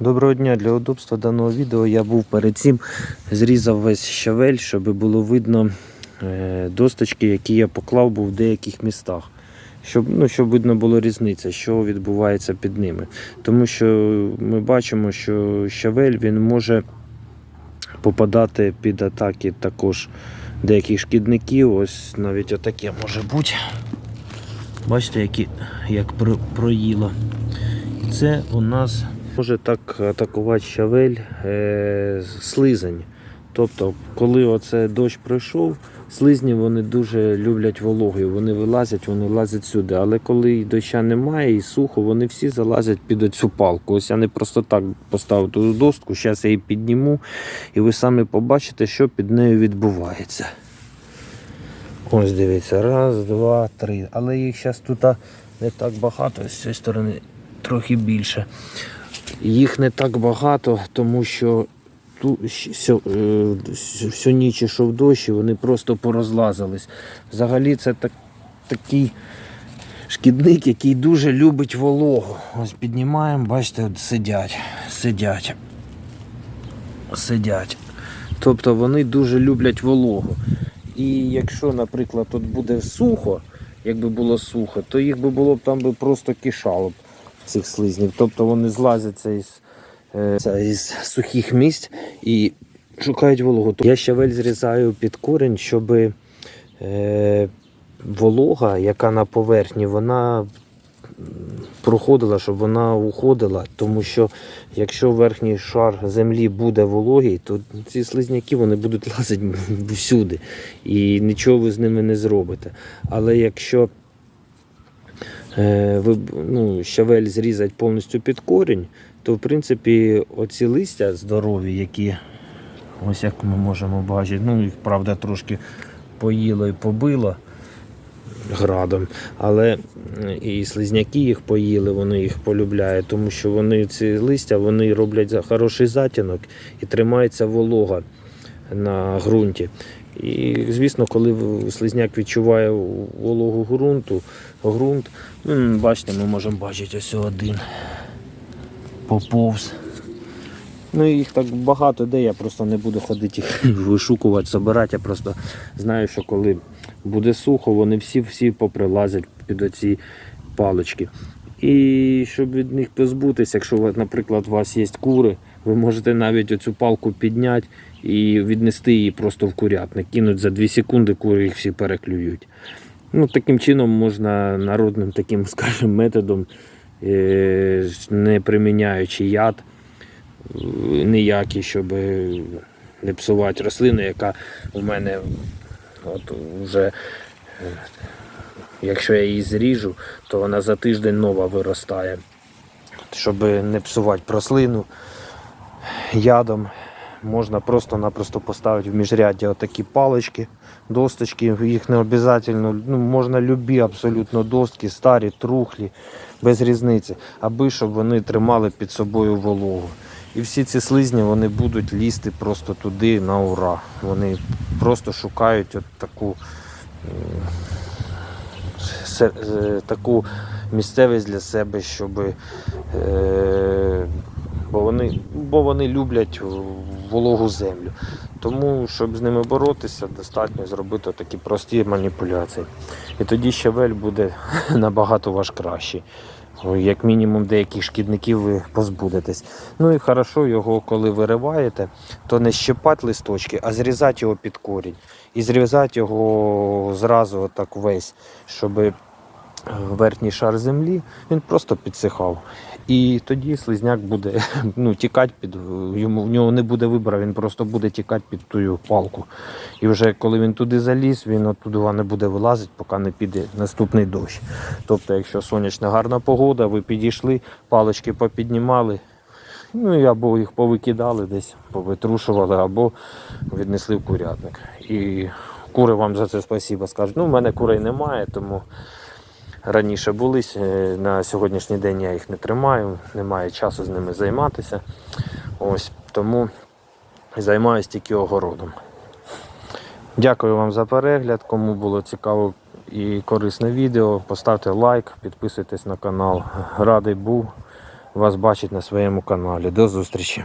Доброго дня для удобства даного відео я був перед цим, зрізав весь щавель, щоб було видно е, досточки, які я поклав був в деяких містах. Щоб, ну, щоб видно було різниця, що відбувається під ними. Тому що ми бачимо, що щавель він може попадати під атаки також деяких шкідників. Ось навіть отаке може бути. Бачите, які, як про- проїло. Це у нас може так атакувати щавель е, слизень. Тобто, коли оце дощ пройшов, слизні вони дуже люблять вологи, вони вилазять, вони лазять сюди. Але коли доща немає і сухо, вони всі залазять під оцю палку. Ось я не просто так поставив ту достку, зараз я її підніму, і ви самі побачите, що під нею відбувається. Ось дивіться, раз, два, три. Але їх зараз тут не так багато, з цієї сторони трохи більше. Їх не так багато, тому що ту, сьо- е, всю- всю ніч ішов дощ і вони просто порозлазились. Взагалі це так, такий шкідник, який дуже любить вологу. Ось піднімаємо, бачите, сидять, сидять. Сидять. Тобто вони дуже люблять вологу. І якщо, наприклад, тут буде сухо, якби було сухо, то їх би було б там би просто кишало б цих слизнів. Тобто вони злазяться із, е, із сухих місць і шукають вологу. Я щавель зрізаю під корінь, щоб е, волога, яка на поверхні, вона проходила, щоб вона уходила. Тому що якщо верхній шар землі буде вологий, то ці слизняки вони будуть лазити всюди. І нічого ви з ними не зробите. Але якщо ну, щавель зрізать повністю під корінь, то в принципі оці листя здорові, які ось як ми можемо бачити, ну їх правда трошки поїло і побило градом, але і слизняки їх поїли, вони їх полюбляють, тому що вони ці листя вони роблять хороший затінок і тримається волога на ґрунті. І, звісно, коли слизняк відчуває вологу ґрунту, ґрунт, бачите, ми можемо бачити ось один поповз. Ну їх так багато де, я просто не буду ходити їх вишукувати, збирати. Я просто знаю, що коли буде сухо, вони всі-всі поприлазять під оці палички. І щоб від них позбутися, якщо, наприклад, у вас є кури, ви можете навіть оцю палку підняти і віднести її просто в курятник. Кинуть за 2 секунди, кури їх всі переклюють. Ну, таким чином можна народним таким, скажімо, методом, е, не приміняючи яд, е, ніякий, щоб не псувати рослину, яка у мене от вже, е, якщо я її зріжу, то вона за тиждень нова виростає. Щоб не псувати рослину ядом, можна просто-напросто поставити в міжряддя отакі палички, досточки, їх не обов'язково, ну, можна любі абсолютно достки, старі, трухлі, без різниці, аби щоб вони тримали під собою вологу. І всі ці слизні вони будуть лізти просто туди на ура. Вони просто шукають от таку, е, таку місцевість для себе, щоб е, бо вони, бо вони люблять вологу землю. Тому, щоб з ними боротися, достатньо зробити такі прості маніпуляції. І тоді щавель буде набагато ваш кращий. Як мінімум деяких шкідників ви позбудетесь. Ну і хорошо його, коли вириваєте, то не щипати листочки, а зрізати його під корінь. І зрізати його зразу отак весь, щоб е, верхній шар землі він просто підсихав. І тоді слизняк буде ну, тікати під йому, в нього не буде вибору, він просто буде тікати під ту палку. І вже коли він туди заліз, він оттуда не буде вилазити, поки не піде наступний дощ. Тобто, якщо сонячна гарна погода, ви підійшли, палички попіднімали, ну і або їх повикидали десь, повитрушували, або віднесли в курятник. І кури вам за це спасибо скажуть. Ну, в мене курей немає, тому раніше були. е, На сьогоднішній день я їх не тримаю, немає часу з ними займатися. Ось тому займаюся тільки огородом. Дякую вам за перегляд. Кому було цікаво і корисне відео, поставте лайк, підписуйтесь на канал. Радий був вас бачити на своєму каналі. До зустрічі!